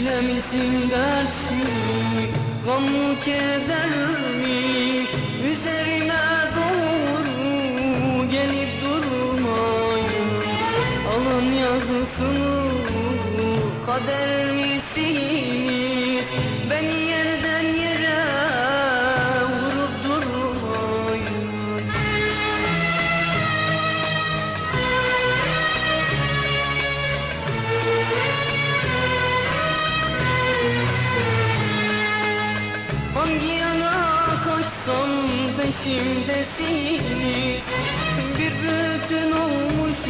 Çile misin dert mi Gam mı keder mi? Üzerine doğru Gelip durmayın Alın yazısını Kader misiniz Beni Hangi yana kaçsam peşimdesiniz? Bir bütün olmuşuz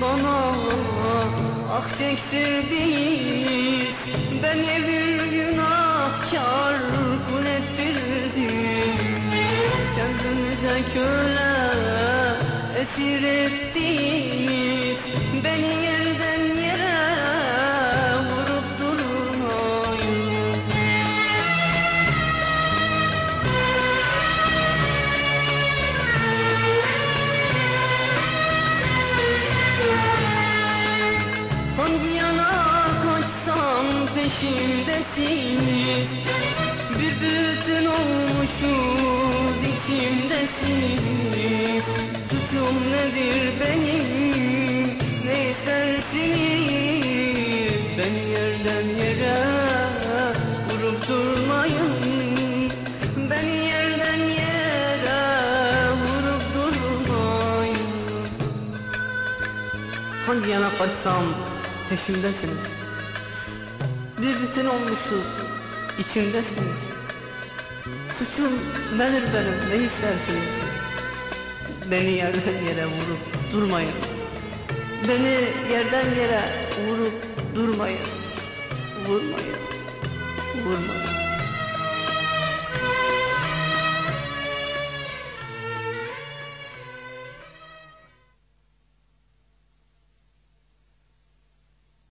bana ah çektirdiniz Beni bir günahkar kul ettirdiniz Kendinize köle esir ettiniz Beni yerden Hangi yana kaçsam peşimdesiniz Bir bütün olmuşuz içimdesiniz Suçum nedir benim? Ne istersiniz? Beni yerden yere vurup durmayın. Beni yerden yere vurup durmayın. Hangi yana kaçsam peşimdesiniz Bir bütün olmuşuz içimdesiniz. Suçum nedir benim ne istersiniz? Beni yerden yere vurup durmayın. Beni yerden yere vurup durmayın. Vurmayın Vurmayın